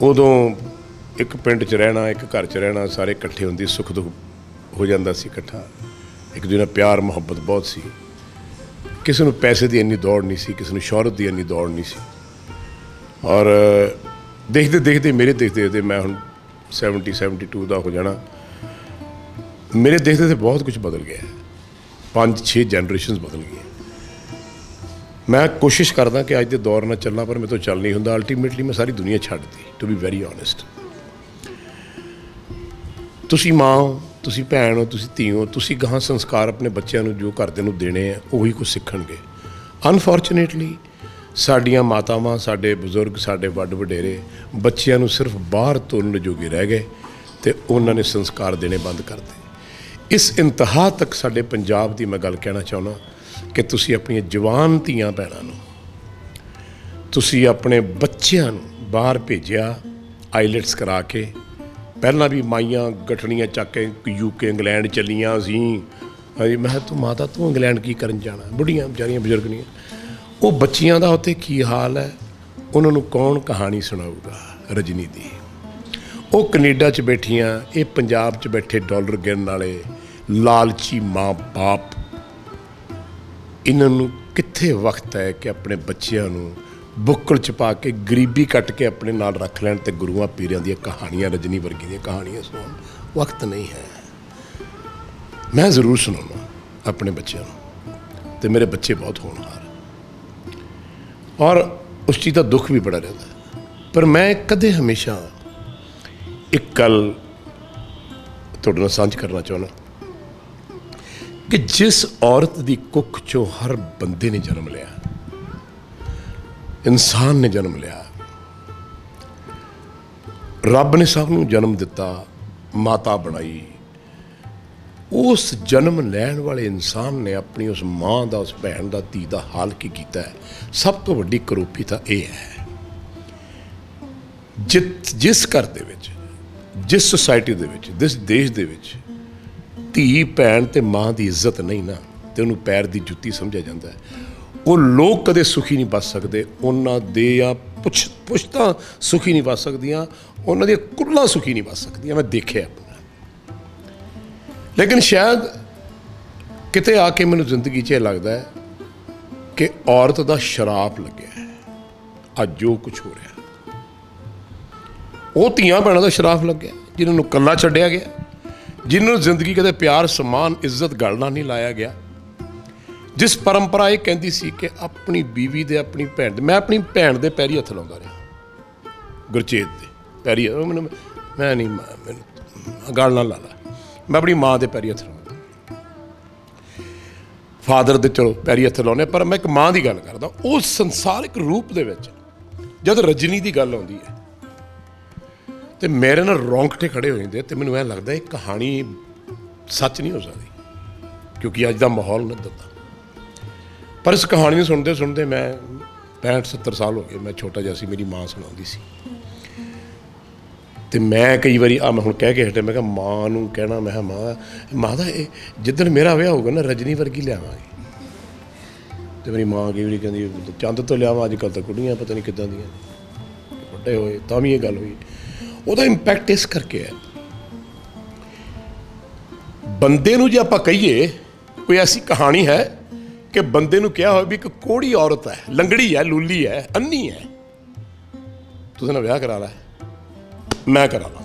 ਉਦੋਂ ਇੱਕ ਪਿੰਡ 'ਚ ਰਹਿਣਾ, ਇੱਕ ਘਰ 'ਚ ਰਹਿਣਾ, ਸਾਰੇ ਇਕੱਠੇ ਹੁੰਦੇ ਸੁੱਖ ਦੁੱਖ ਹੋ ਜਾਂਦਾ ਸੀ ਇਕੱਠਾ। ਇੱਕ ਦੂਜੇ ਨਾਲ ਪਿਆਰ, ਮੁਹੱਬਤ ਬਹੁਤ ਸੀ। ਕਿਸੇ ਨੂੰ ਪੈਸੇ ਦੀ ਇੰਨੀ ਦੌੜ ਨਹੀਂ ਸੀ, ਕਿਸੇ ਨੂੰ ਸ਼ੌਹਰਤ ਦੀ ਇੰਨੀ ਦੌੜ ਨਹੀਂ ਸੀ। ਔਰ ਦੇਖਦੇ ਦੇਖਦੇ, ਮੇਰੇ ਦੇਖਦੇ ਦੇਖਦੇ ਮੈਂ ਹੁਣ 70 72 ਦਾ ਹੋ ਜਾਣਾ, ਮੇਰੇ ਦੇਖਦੇ ਦੇਖਦੇ ਬਹੁਤ ਕੁਝ ਬਦਲ ਗਿਆ। ਪੰਜ, ਛੇ ਜਨਰੇਸ਼ਨਸ ਬਦਲ ਗਈਆਂ। ਮੈਂ ਕੋਸ਼ਿਸ਼ ਕਰਦਾ ਕਿ ਅੱਜ ਦੇ ਦੌਰ ਨਾਲ ਚੱਲਣਾ, ਪਰ ਮੇਰੇ ਤੋਂ ਚੱਲ ਨਹੀਂ ਹੁੰਦਾ। ਅਲਟੀਮੇਟਲੀ ਮੈਂ ਸਾਰੀ ਦੁਨੀਆ ਛੱਡਦੀ ਟੂ ਬੀ ਵੈਰੀ ਓਨੈਸਟ ਤੁਸੀਂ ਮਾਂ ਹੋ, ਤੁਸੀਂ ਭੈਣ ਹੋ, ਤੁਸੀਂ ਧੀ ਹੋ, ਤੁਸੀਂ ਗਾਹਾਂ ਸੰਸਕਾਰ ਆਪਣੇ ਬੱਚਿਆਂ ਨੂੰ, ਜੋ ਘਰਦੇ ਨੂੰ ਦੇਣੇ ਆ, ਉਹੀ ਕੁਝ ਸਿੱਖਣਗੇ। ਅਨਫੋਰਚੂਨੇਟਲੀ ਸਾਡੀਆਂ ਮਾਤਾਵਾਂ, ਸਾਡੇ ਬਜ਼ੁਰਗ, ਸਾਡੇ ਵੱਡ ਵਡੇਰੇ ਬੱਚਿਆਂ ਨੂੰ ਸਿਰਫ ਬਾਹਰ ਤੋਰਨ ਜੋਗੇ ਰਹਿ ਗਏ ਤੇ ਉਹਨਾਂ ਨੇ ਸੰਸਕਾਰ ਦੇਣੇ ਬੰਦ ਕਰਤੇ ਇਸ ਇੰਤਹਾ ਤੱਕ ਸਾਡੇ ਪੰਜਾਬ ਦੀ ਮੈਂ ਗੱਲ ਕਹਿਣਾ ਚਾਹੁੰਦਾ ਕਿ ਤੁਸੀਂ ਆਪਣੀਆਂ ਜਵਾਨ ਧੀਆਂ ਭੈਣਾਂ ਨੂੰ, ਤੁਸੀਂ ਆਪਣੇ ਬੱਚਿਆਂ ਨੂੰ ਬਾਹਰ ਭੇਜਿਆ, ਆਈਲੈਟਸ ਕਰਾ ਕੇ। ਪਹਿਲਾਂ ਵੀ ਮਾਈਆਂ ਗਠਣੀਆਂ ਚੱਕ ਕੇ ਯੂਕੇ ਇੰਗਲੈਂਡ ਚੱਲੀਆਂ ਸੀ। ਹਾਂਜੀ, ਮੈਂ ਕਿਹਾ, ਤੂੰ ਮਾਤਾ, ਤੂੰ ਇੰਗਲੈਂਡ ਕੀ ਕਰਨ ਜਾਣਾ? ਬੁੱਢੀਆਂ ਵਿਚਾਰੀਆਂ, ਬਜ਼ੁਰਗ ਨਹੀਂ। ਉਹ ਬੱਚੀਆਂ ਦਾ ਉੱਥੇ ਕੀ ਹਾਲ ਹੈ? ਉਹਨਾਂ ਨੂੰ ਕੌਣ ਕਹਾਣੀ ਸੁਣਾਊਗਾ? ਰਜਨੀ ਦੀ। ਉਹ ਕੈਨੇਡਾ 'ਚ ਬੈਠੀਆਂ, ਇਹ ਪੰਜਾਬ 'ਚ ਬੈਠੇ ਡਾਲਰ ਗਿਣਨ ਵਾਲੇ ਲਾਲਚੀ ਮਾਂ-ਬਾਪ ਇਹਨਾਂ ਨੂੰ ਕਿੱਥੇ ਵਕਤ ਹੈ ਕਿ ਆਪਣੇ ਬੱਚਿਆਂ ਨੂੰ ਬੁੱਕਲ ਚ ਪਾ ਕੇ ਗਰੀਬੀ ਕੱਟ ਕੇ ਆਪਣੇ ਨਾਲ ਰੱਖ ਲੈਣ ਤੇ ਗੁਰੂਆਂ ਪੀਰਾਂ ਦੀਆਂ ਕਹਾਣੀਆਂ, ਰਜਨੀ ਵਰਗੀ ਦੀਆਂ ਕਹਾਣੀਆਂ ਸੁਣਾਉਣ? ਵਕਤ ਨਹੀਂ ਹੈ। ਮੈਂ ਜ਼ਰੂਰ ਸੁਣਾਉਣਾ ਆਪਣੇ ਬੱਚਿਆਂ ਨੂੰ ਤੇ ਮੇਰੇ ਬੱਚੇ ਬਹੁਤ ਹੋਣਹਾਰ। ਔਰ ਉਸ ਚੀਜ਼ ਦਾ ਦੁੱਖ ਵੀ ਬੜਾ ਰਹਿੰਦਾ। ਪਰ ਮੈਂ ਕਦੇ ਹਮੇਸ਼ਾ ਇੱਕ ਗੱਲ ਤੁਹਾਡੇ ਨਾਲ ਸਾਂਝ ਕਰਨਾ ਚਾਹੁੰਦਾ। ਕਿ ਜਿਸ ਔਰਤ ਦੀ ਕੁੱਖ ਚੋਂ ਹਰ ਬੰਦੇ ਨੇ ਜਨਮ ਲਿਆ, ਇਨਸਾਨ ਨੇ ਜਨਮ ਲਿਆ, ਰੱਬ ਨੇ ਸਭ ਨੂੰ ਜਨਮ ਦਿੱਤਾ, ਮਾਤਾ ਬਣਾਈ, ਉਸ ਜਨਮ ਲੈਣ ਵਾਲੇ ਇਨਸਾਨ ਨੇ ਆਪਣੀ ਉਸ ਮਾਂ ਦਾ, ਉਸ ਭੈਣ ਦਾ, ਧੀ ਦਾ ਹਾਲ ਕੀ ਕੀਤਾ ਹੈ? ਸਭ ਤੋਂ ਵੱਡੀ ਕਰੋਪੀ ਤਾਂ ਇਹ ਹੈ ਜਿਤ, ਜਿਸ ਘਰ ਦੇ ਵਿੱਚ, ਜਿਸ ਸੁਸਾਇਟੀ ਦੇ ਵਿੱਚ, ਜਿਸ ਦੇਸ਼ ਦੇ ਵਿੱਚ ਧੀ ਭੈਣ ਤੇ ਮਾਂ ਦੀ ਇੱਜ਼ਤ ਨਹੀਂ ਨਾ, ਤੇ ਉਹਨੂੰ ਪੈਰ ਦੀ ਜੁੱਤੀ ਸਮਝਿਆ ਜਾਂਦਾ ਹੈ। ਉਹ ਲੋਕ ਕਦੇ ਸੁਖੀ ਨਹੀਂ ਬਚ ਸਕਦੇ, ਉਹਨਾਂ ਦੇ ਆ ਪੁੱਛ ਪੁੱਛਤਾ ਸੁਖੀ ਨਹੀਂ ਬਚ ਸਕਦੀਆਂ, ਉਹਨਾਂ ਦੀਆਂ ਕੁੱਲਾਂ ਸੁਖੀ ਨਹੀਂ ਬਚ ਸਕਦੀਆਂ, ਮੈਂ ਦੇਖਿਆ ਆਪਣਾ। ਲੇਕਿਨ ਸ਼ਾਇਦ ਕਿਤੇ ਆ ਕੇ ਮੈਨੂੰ ਜ਼ਿੰਦਗੀ 'ਚ ਇਹ ਲੱਗਦਾ ਹੈ ਕਿ ਔਰਤ ਦਾ ਸ਼ਰਾਪ ਲੱਗਿਆ ਹੈ, ਅੱਜ ਜੋ ਕੁਝ ਹੋ ਰਿਹਾ। ਉਹ ਧੀਆਂ ਭੈਣਾਂ ਦਾ ਸ਼ਰਾਪ ਲੱਗਿਆ, ਜਿਨ੍ਹਾਂ ਨੂੰ ਕੱਲਾ ਛੱਡਿਆ ਗਿਆ। ਜਿਨ੍ਹਾਂ ਨੂੰ ਜ਼ਿੰਦਗੀ ਕਦੇ ਪਿਆਰ, ਸਮਾਨ, ਇੱਜ਼ਤ ਗਲਣਾ ਨਹੀਂ ਲਾਇਆ ਗਿਆ। ਜਿਸ ਪਰੰਪਰਾ ਇਹ ਕਹਿੰਦੀ ਸੀ ਕਿ ਆਪਣੀ ਬੀਵੀ ਦੇ ਆਪਣੀ ਭੈਣ ਦੇ ਮੈਂ ਆਪਣੀ ਭੈਣ ਦੇ ਪੈਰੀ ਹੱਥ ਲਾਉਂਦਾ ਰਿਹਾ। ਗੁਰਚੇਤ ਦੇ ਪੈਰੀ ਉਹ ਮੈਨੂੰ ਮੈਂ ਨਹੀਂ ਮੈਂ- ਮੈਨੂੰ ਗਲ ਨਾ ਲਾ ਲਾ। ਮੈਂ ਆਪਣੀ ਮਾਂ ਦੇ ਪੈਰੀ ਹੱਥ ਲਾਉਂਦਾ। ਫਾਦਰ ਦੇ ਚਲੋ ਪੈਰੀ ਹੱਥ ਲਾਉਨੇ ਪਰ ਮੈਂ ਇੱਕ ਮਾਂ ਦੀ ਗੱਲ ਕਰਦਾ। ਉਹ ਸੰਸਾਰਿਕ ਰੂਪ ਦੇ ਵਿੱਚ ਜਦ ਰਜਨੀ ਦੀ ਗੱਲ ਆਉਂਦੀ ਹੈ ਤੇ ਮੇਰੇ ਨਾਲ ਰੌਂਗਟੇ ਖੜੇ ਹੋ ਜਾਂਦੇ ਤੇ ਮੈਨੂੰ ਐ ਲੱਗਦਾ ਇਹ ਕਹਾਣੀ ਸੱਚ ਨਹੀਂ ਹੋ ਸਕਦੀ, ਕਿਉਂਕਿ ਅੱਜ ਦਾ ਮਾਹੌਲ ਨਹੀਂ ਦਿੰਦਾ ਪਰ ਇਸ ਕਹਾਣੀ ਨੂੰ ਸੁਣਦੇ ਸੁਣਦੇ ਮੈਂ 65 70 ਸਾਲ ਹੋ ਗਏ, ਮੈਂ ਛੋਟਾ ਜਿਹਾ ਸੀ, ਮੇਰੀ ਮਾਂ ਸੁਣਾਉਂਦੀ ਸੀ। ਤੇ ਮੈਂ ਕਈ ਵਾਰੀ ਆ ਮੈਂ ਹੁਣ ਕਹਿ ਕੇ ਹਟਿਆ, ਮੈਂ ਕਿਹਾ ਮਾਂ ਨੂੰ ਕਹਿਣਾ, ਮੈਂ ਕਿਹਾ ਮਾਂ ਮਾਂ ਦਾ ਇਹ ਜਿੱਦਣ ਮੇਰਾ ਵਿਆਹ ਹੋਊਗਾ ਨਾ ਰਜਨੀ ਵਰਗੀ ਲਿਆਵਾਂਗੇ। ਤੇ ਮੇਰੀ ਮਾਂ ਕਈ ਵਾਰੀ ਕਹਿੰਦੀ, ਚੰਦ ਤੋਂ ਲਿਆਵਾਂ, ਅੱਜ ਕੱਲ ਤਾਂ ਕੁੜੀਆਂ ਪਤਾ ਨਹੀਂ ਕਿੱਦਾਂ ਦੀਆਂ ਵੱਡੇ ਹੋਏ ਤਾਂ ਵੀ ਇਹ ਗੱਲ ਹੋਈ। ਉਹਦਾ ਇੰਪੈਕਟ ਇਸ ਕਰਕੇ ਹੈ। ਬੰਦੇ ਨੂੰ ਜੇ ਆਪਾਂ ਕਹੀਏ, ਕੋਈ ਐਸੀ ਕਹਾਣੀ ਹੈ ਕਿ ਬੰਦੇ ਨੂੰ ਕਿਹਾ ਹੋਵੇ ਵੀ ਇੱਕ ਕੋੜੀ ਔਰਤ ਹੈ, ਲੰਗੜੀ ਹੈ, ਲੂਲੀ ਹੈ, ਅੰਨੀ ਹੈ। ਤੁਸੀਂ ਨਾ ਵਿਆਹ ਕਰਾ ਲੈ। ਮੈਂ ਕਰਾ ਲਾਂ।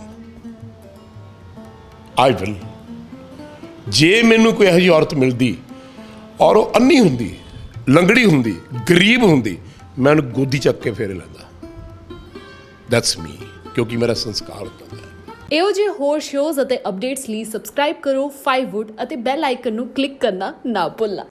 ਆਈ ਵਿਲ ਜੇ ਮੈਨੂੰ ਕੋਈ ਇਹੋ ਜਿਹੀ ਔਰਤ ਮਿਲਦੀ ਔਰ ਉਹ ਅੰਨੀ ਹੁੰਦੀ, ਲੰਗੜੀ ਹੁੰਦੀ, ਗਰੀਬ ਹੁੰਦੀ, ਮੈਂ ਉਹਨੂੰ ਗੋਦੀ ਚੱਕ ਕੇ ਫੇਰੇ ਲੈਂਦਾ। ਦੈਟਸ ਮੀ ਕਿਉਂਕਿ ਮੇਰਾ ਸੰਸਕਾਰ ਹੁੰਦਾ ਹੈ। ਇਹੋ ਜਿਹੇ ਹੋਰ ਸ਼ੋਜ਼ ਅਤੇ ਅਪਡੇਟਸ ਲਈ ਸਬਸਕ੍ਰਾਈਬ ਕਰੋ 5wood ਅਤੇ ਬੈਲ ਆਈਕਨ ਨੂੰ ਕਲਿੱਕ ਕਰਨਾ ਨਾ ਭੁੱਲਣਾ।